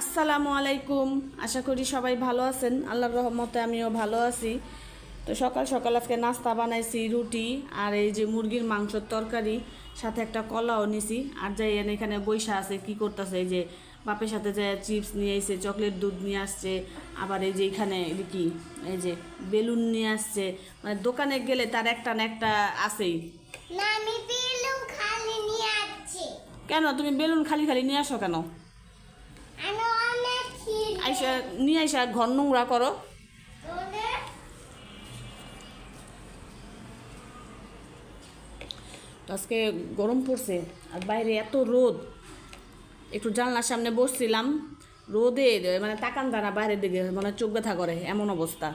আসসালামু আলাইকুম। আশা করি সবাই ভালো আছেন। আল্লাহর রহমতে আমিও ভালো আছি। তো সকাল সকাল আজকে নাস্তা বানাইছি রুটি আর এই যে মুরগির মাংসর তরকারি সাথে একটা কলাও নিছি। আর যাই এনে এখানে বৈশা আছে কি করতেছে এই যে বাপের সাথে যে চিপস নিয়ে এসে চকলেট দুধ নিয়ে আসছে আবার এই যে এখানে কি এই যে বেলুন নিয়ে আসছে। মানে দোকানে গেলে তার একটা না একটা আছেই। কেন? তুমি বেলুন খালি খালি নিয়ে আসো কেন? নিয়ে আইসা ঘর নোংরা করো। আজকে গরম পড়ছে, আর বাইরে এত রোদ। একটু জানলার সামনে বসছিলাম, রোদে মানে তাকান দানা বাইরের দিকে মানে চোখ ব্যথা করে, এমন অবস্থা।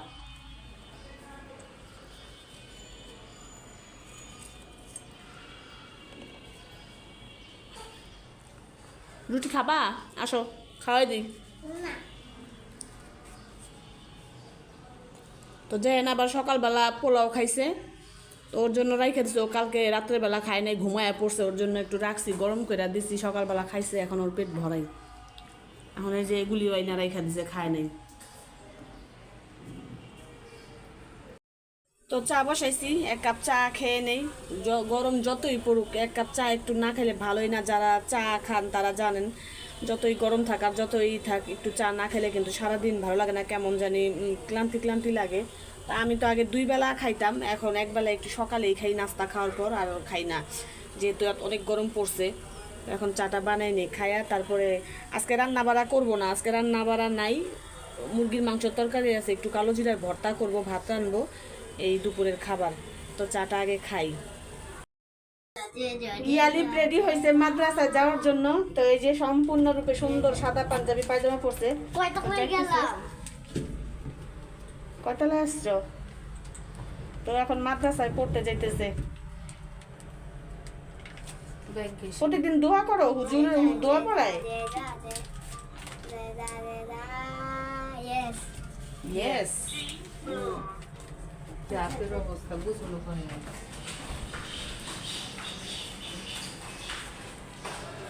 রুটি খাবা? আসো, খাওয়াই দিই। তো যেন আবার সকালবেলা পোলাও খাইছে। তো ওর জন্য রাইখে দিছে, ও কালকে রাত্রেবেলা খায় নাই, ঘুমায় পড়ছে, ওর জন্য একটু রাখছি, গরম করে দিছি, সকালবেলা খাইছে, এখন ওর পেট ভরাই। এখন এই যে এগুলি ওই না রাইখা দিছে, খায় নাই। তো চা বসাইছি, এক কাপ চা খেয়ে নেই গরম যতই পড়ুক, এক কাপ চা একটু না খেলে ভালোই না, যারা চা খান তারা জানেন। যতই গরম থাক আর যতই থাক, একটু চা না খেলে কিন্তু সারাদিন ভালো লাগে না, কেমন জানি ক্লান্তি ক্লান্তি লাগে। তা আমি তো আগে দুই বেলা খাইতাম, এখন এক বেলা একটু সকালেই খাই নাস্তা খাওয়ার পর আর খাই না। যেহেতু অনেক গরম পড়ছে এখন চাটা বানাই নি খাইয়া তারপরে আজকে রান্না বাড়া করব না, আজকে রান্না বাড়া নাই। মুরগির মাংসের তরকারি আছে, একটু কালো জিরার ভর্তা করব, ভাত রানবো এই দুপুরের খাবার। তো চাটা আগে খাই। ইয়ালিপ রেডি হয়েছে মাদ্রাসায় যাওয়ার জন্য। তো এই যে সম্পূর্ণরূপে সুন্দর সাদা পাঞ্জাবি পায়জামা পরছে। আসছো? তো এখন মাদ্রাসায় পড়তে যাইতেছে। প্রতিদিন দোয়া করো হুজুর দোয়া পড়ায়? Yes. ইয়েস অবস্থা বুঝলো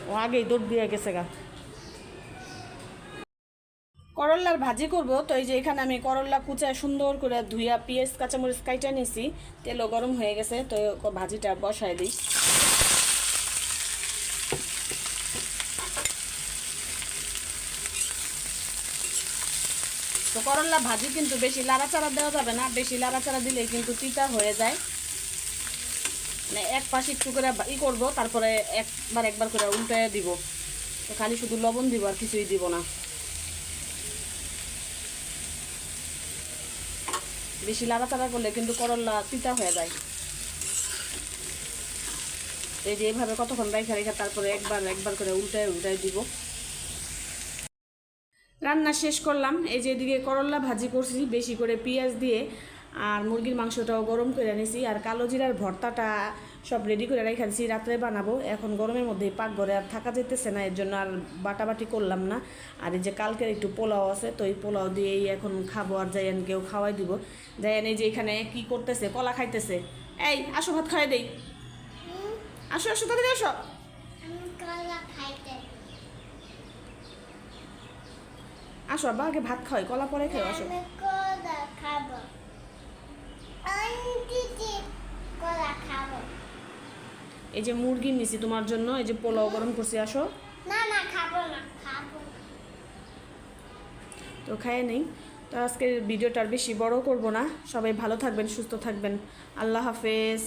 ও আগেই দৌড় দিয়ে গেছে গা। করল্লার ভাজি করব, তো এই যে এখানে আমি করল্লা কুচায় সুন্দর করে ধুইয়া পেঁয়াজ, কাঁচামরিচ কাইটা নিছি, তেলও গরম হয়ে গেছে, তো ভাজিটা বসায় দিই। তো করল্লা ভাজি কিন্তু বেশি লাড়াচাড়া দেওয়া যাবে না, বেশি লাড়াচাড়া দিলে কিন্তু তিতা হয়ে যায়। মানে এক পাশে একটু করে ই করব, তারপরে একবার একবার করে উল্টায় দিব। খালি শুধু লবণ দিব আর কিছুই দিব না। বেশি লাড়াচাড়া করলে কিন্তু করল্লা তিতা হয়ে যায়। এই যে এইভাবে কতক্ষণ রেখা রেখা তারপরে একবার একবার করে উল্টায় উল্টায় দিব। রান্না শেষ করলাম। এই যে এদিকে করল্লা ভাজি করছি, বেশি করে পেঁয়াজ দিয়ে আর মুরগির মাংসটাও গরম করে নিয়েছি আর কালো জিরার ভর্তাটা সব রেডি করে রেখে দিয়েছি রাত্রে বানাবো। এখন গরমের মধ্যে পাকঘরে আর থাকা যেতেছে না এর জন্য আর বাটাবাটি করলাম না। আর এই যে কালকের একটু পোলাও আছে তো এই পোলাও দিয়েই এখন খাব আর জাইয়ান কেউ খাওয়াই দিব। জাইয়ান এই যে এখানে কি করতেছে কলা খাইতেছে। এই আসো ভাত খাওয়াই দেই। আসো আসো তাদের আসো। আসো আবার আগে ভাত খাওয়াই কলা পরে খাও আসো আমি কলা খাব আন্টি কলা খাব এই যে মুরগি নিছি তোমার জন্য এই যে পোলাও গরম করছি আসো। না না খাব না খাব। তো খায় নেই। তো আজকের ভিডিওটা আর বেশি বড় করব না। সবাই ভালো থাকবেন সুস্থ থাকবেন। আল্লাহ হাফেজ।